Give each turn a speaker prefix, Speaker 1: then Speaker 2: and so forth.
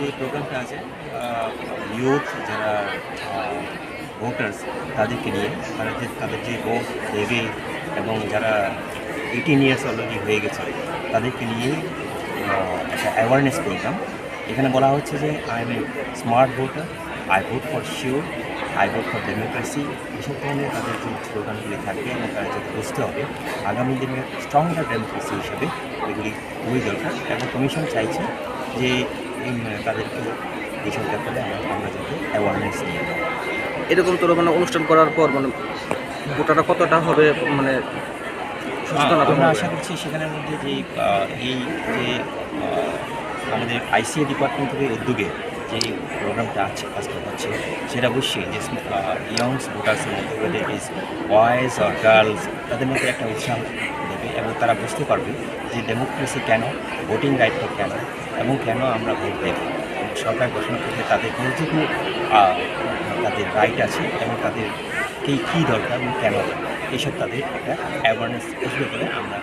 Speaker 1: যে প্রোগ্রামটা আছে ইউথ যারা ভোটার্স তাদেরকে নিয়ে, তারা যে, তাদের যে ভোট দেবে এবং যারা এইটিন ইয়ার্স অলরেডি হয়ে গেছে, তাদেরকে নিয়ে একটা অ্যাওয়ারনেস প্রোগ্রাম এখানে বলা হচ্ছে যে I am a smart voter I vote for sure I vote for democracy এসব ধরনের তাদের যে স্লোগানগুলি থাকবে, এবং তারা যাতে বুঝতে হবে, আগামী দিনের স্ট্রঙ্গার ডেমোক্রেসি হিসেবে এগুলি খুবই দরকার। এবং কমিশন চাইছে যে তাদেরকে এইসব ব্যাপারে আমরা যাতে অ্যাওয়ারনেস নিয়ে।
Speaker 2: এরকম তোর মানে অনুষ্ঠান করার পর মানে গোটাটা কতটা হবে মানে
Speaker 1: আমরা আশা করছি সেখানের মধ্যে যে এই যে আমাদের আইসিএ ডিপার্টমেন্ট থেকে উদ্যোগে যে প্রোগ্রামটা আছে আজকে হচ্ছে সেটা অবশ্যই যে ইয়ংস ভোটার্সের মধ্যে ওদের ইজ বয়েজ আর গার্লস তাদের মধ্যে একটা উৎসাহ এবং তারা বুঝতে পারবে যে ডেমোক্রেসি কেন ভোটিং রাইটটা কেন এবং কেন আমরা ভোট দেব। সরকার ঘোষণা করতে তাদের আহ, তাদের রাইট আছে এবং তাদের কী দরকার এবং কেন এইসব তাদের একটা অ্যাওয়ারনেস আসবে বলে আমরা